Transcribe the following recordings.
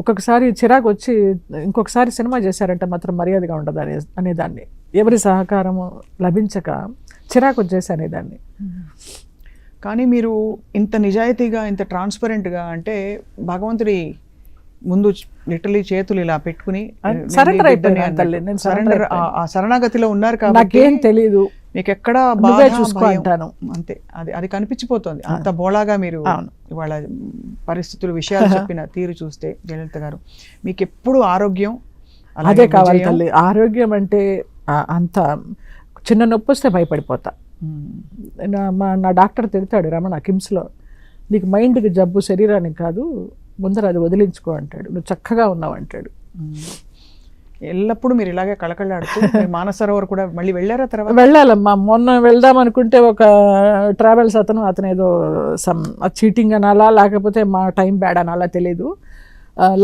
ఒక్కొక్కసారి చిరాకు వచ్చి ఇంకొకసారి సినిమా చేశారంటే మాత్రం మర్యాదగా ఉండదు అనే అనేదాన్ని. ఎవరి సహకారము లభించక చిరాకు వచ్చేసి అనేదాన్ని. కానీ మీరు ఇంత నిజాయితీగా ఇంత ట్రాన్స్పరెంట్గా అంటే భగవంతుడి ముందు లిటరలీ చేతులు ఇలా పెట్టుకుని surrender అయిపోయినా తల్లి, నేను సరెండర్ ఆ శరణాగతిలో ఉన్నారు కాబట్టి నాకేం తెలీదు. మీకు ఎక్కడ నువ్వే బాధ, చూసుకో భయం, అంటాను. అంతే. అది అది కనిపించిపోతుంది. అంత బోళాగా మీరు. ఇవాళ పరిస్థితులు విషయాలు చెప్పిన తీరు చూస్తే జయలలిత గారు మీకు ఎప్పుడు ఆరోగ్యం అదే కావాలి. తల్లి. ఆరోగ్యం అంటే అంత చిన్న నొప్పి వస్తే భయపడిపోతా. మా నా డాక్టర్ తిడతాడు రమణ కిమ్స్లో నీకు మైండ్కి జబ్బు శరీరానికి కాదు ముందర అది వదిలించుకో అంటాడు. నువ్వు చక్కగా ఉన్నావు అంటాడు. ఎల్లప్పుడూ మీరు ఇలాగే కళకళలాడుతూ మానసరోవర్ కూడా మళ్ళీ వెళ్ళారా తర్వాత? వెళ్ళాలమ్మా. మొన్న వెళ్దాం అనుకుంటే ఒక ట్రావెల్స్ అతను అతను ఏదో సమ్ చీటింగ్ అనాలా లేకపోతే మా టైం బ్యాడ్ అనాలా తెలీదు.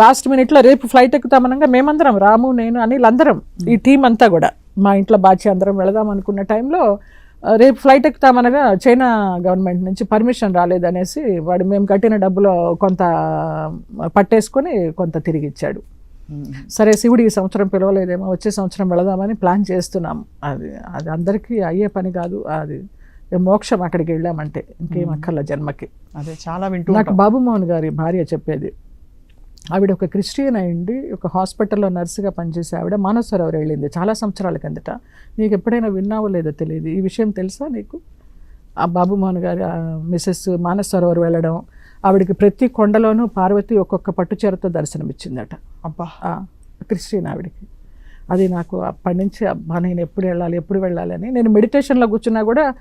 లాస్ట్ మినిట్లో రేపు ఫ్లైట్ ఎక్కుతామనగా మేమందరం రాము నేను అనిల్ అందరం ఈ టీం అంతా కూడా మా ఇంట్లో బాచి అందరం వెళదాం అనుకున్న టైంలో రేపు ఫ్లైట్ ఎక్కుతామనగా చైనా గవర్నమెంట్ నుంచి పర్మిషన్ రాలేదనేసి వాడు మేము కట్టిన డబ్బులో కొంత పట్టేసుకొని కొంత తిరిగి ఇచ్చాడు. సరే శివుడు ఈ సంవత్సరం పిలవలేదేమో వచ్చే సంవత్సరం వెళదామని ప్లాన్ చేస్తున్నాం అది అది అందరికీ అయ్యే పని కాదు అది మోక్షం అక్కడికి వెళ్ళామంటే ఇంకేం అక్కర్ల జన్మకి. అదే చాలా వింటూ నాకు బాబుమోహన్ గారి భార్య చెప్పేది ఆవిడ ఒక క్రిస్టియన్ అయింది ఒక హాస్పిటల్లో నర్సుగా పనిచేసే ఆవిడ మానసరోవర్ వెళ్ళింది చాలా సంవత్సరాల కిందట. నీకు ఎప్పుడైనా విన్నావో లేదో తెలియదు. ఈ విషయం తెలుసా నీకు? ఆ బాబుమోహన్ గారి మిస్సెస్ మానసరోవర్ వెళ్ళడం ఆవిడకి ప్రతి కొండలోనూ పార్వతి ఒక్కొక్క పట్టుచీరతో దర్శనమిచ్చిందట. అబ్బా. క్రిస్టియన్ ఆవిడకి. అది నాకు అప్పటి నుంచి అబ్బా నేను ఎప్పుడు వెళ్ళాలి ఎప్పుడు వెళ్ళాలి అని నేను మెడిటేషన్లో కూర్చున్నా కూడా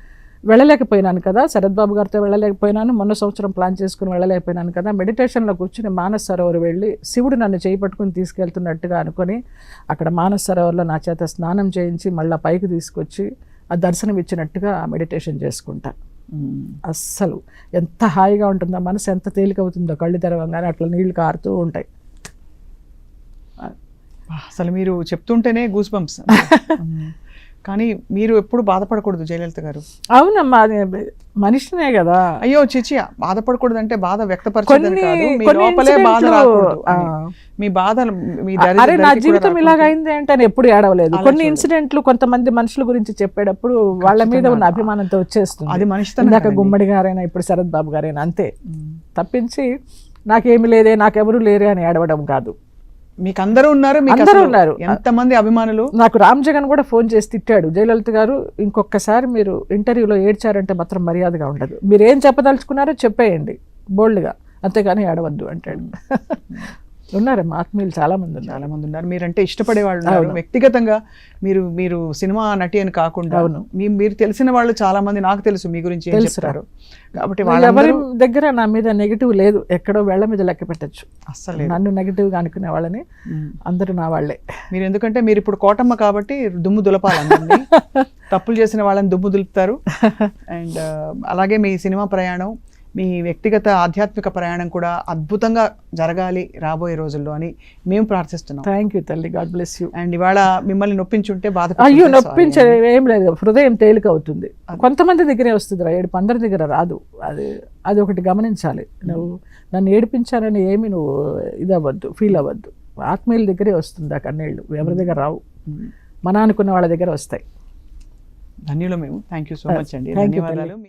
వెళ్ళలేకపోయినాను కదా. శరత్ బాబు గారితో వెళ్ళలేకపోయినాను మొన్న సంవత్సరం ప్లాన్ చేసుకుని వెళ్ళలేకపోయినాను కదా. మెడిటేషన్లో కూర్చుని మానస్ సరోవర్ వెళ్ళి శివుడు నన్ను చేయి పట్టుకుని తీసుకెళ్తున్నట్టుగా అనుకొని అక్కడ మానస్ సరోవర్లో నా చేత స్నానం చేయించి మళ్ళీ పైకి తీసుకొచ్చి ఆ దర్శనం ఇచ్చినట్టుగా మెడిటేషన్ చేసుకుంటా. ఉమ్. అస్సలు ఎంత హాయిగా ఉంటుందో మనసు ఎంత తేలిక అవుతుందో కళ్ళు తెరవంగానే అట్లా నీళ్ళు కారుతూ ఉంటాయి. అసలు మీరు చెప్తుంటేనే గూస్ బంప్స్ కానీ మీరు ఎప్పుడు బాధపడకూడదు జయలలిత గారు అవునమ్మా అది మనిషినే కదా అయ్యో చిచి బాధపడకూడదు అంటే బాధ వ్యక్తపరచదని కొన్ని కాదు మీ కొన్ని లోపలే బాధ ఇన్సిడెంట్లు, రాకూడదు ఆ. అని. మీ బాధ మీ దరి- అరే నా జీవితం. ఇలాగైంది అంటే నేను ఎప్పుడు ఏడవలేదు కొన్ని. ఇన్సిడెంట్లు కొంతమంది మనుషుల గురించి చెప్పేటప్పుడు వాళ్ళ మీద ఉన్న. అభిమానంతో వచ్చేస్తుంది అది మనిషితనం ఇందాక. గుమ్మడి గారైనా ఇప్పుడు శరత్ బాబు గారైనా అంతే. తప్పించి నాకేమి లేదే నాకెవరు లేరే అని ఏడవడం కాదు మీకు అందరూ ఉన్నారు అందరూ ఉన్నారు. ఎంతమంది అభిమానులు? నాకు రామ్ జగన్ కూడా ఫోన్ చేసి తిట్టాడు. జయలలిత గారు ఇంకొకసారి మీరు ఇంటర్వ్యూలో ఏడ్చారంటే మాత్రం మర్యాదగా ఉండదు. మీరు ఏం చెప్పదలుచుకున్నారో చెప్పేయండి. బోల్డ్గా అంతేగాని ఏడవద్దు అంటాడు. ఉన్నారమ్మా ఆత్మీయులు చాలా మంది ఉన్నారు చాలా మంది ఉన్నారు మీరంటే ఇష్టపడే వాళ్ళు ఉన్నారు. వ్యక్తిగతంగా మీరు మీరు సినిమా నటి అని కాకుండా. మీ- మీరు తెలిసిన వాళ్ళు చాలా మంది నాకు తెలుసు మీ గురించి. చెప్తారు కాబట్టి ఎవరి దగ్గర నా మీద నెగిటివ్ లేదు ఎక్కడో వేళ్ళ మీద లెక్క పెట్టచ్చు అస్సలు లేదు. నన్ను నెగిటివ్గా అనుకునే వాళ్ళని. అందరూ నా వాళ్ళే మీరు ఎందుకంటే మీరు ఇప్పుడు కోటమ్మ కాబట్టి దుమ్ము దులపాలి అందరినీ. తప్పులు చేసిన వాళ్ళని దుమ్ము దులుపుతారు అండ్ అలాగే మీ సినిమా ప్రయాణం మీ వ్యక్తిగత ఆధ్యాత్మిక ప్రయాణం కూడా అద్భుతంగా జరగాలి రాబోయే రోజుల్లో అని మేము ప్రార్థిస్తున్నాం. థ్యాంక్ యూ తల్లి. గాడ్ బ్లెస్ యూ అండ్ ఇవాళ మిమ్మల్ని నొప్పించుంటే బాధ అయ్యో నొప్పించే ఏం లేదు. హృదయం తేలిక అవుతుంది కొంతమంది దగ్గరే వస్తుంది రా. ఏడుపు అందరి దగ్గర రాదు. అది అది ఒకటి గమనించాలి. నువ్వు నన్ను ఏడిపించాలని ఏమి నువ్వు ఇది అవ్వద్దు ఫీల్ అవ్వద్దు. ఆత్మీయుల దగ్గరే వస్తుంది ఆ కన్నీళ్ళు ఎవరి దగ్గర రావు. మన అనుకున్న వాళ్ళ దగ్గర వస్తాయి. ధన్యులు మేము. థ్యాంక్ యూ సో మచ్ అండి. ధన్యవాదాలు.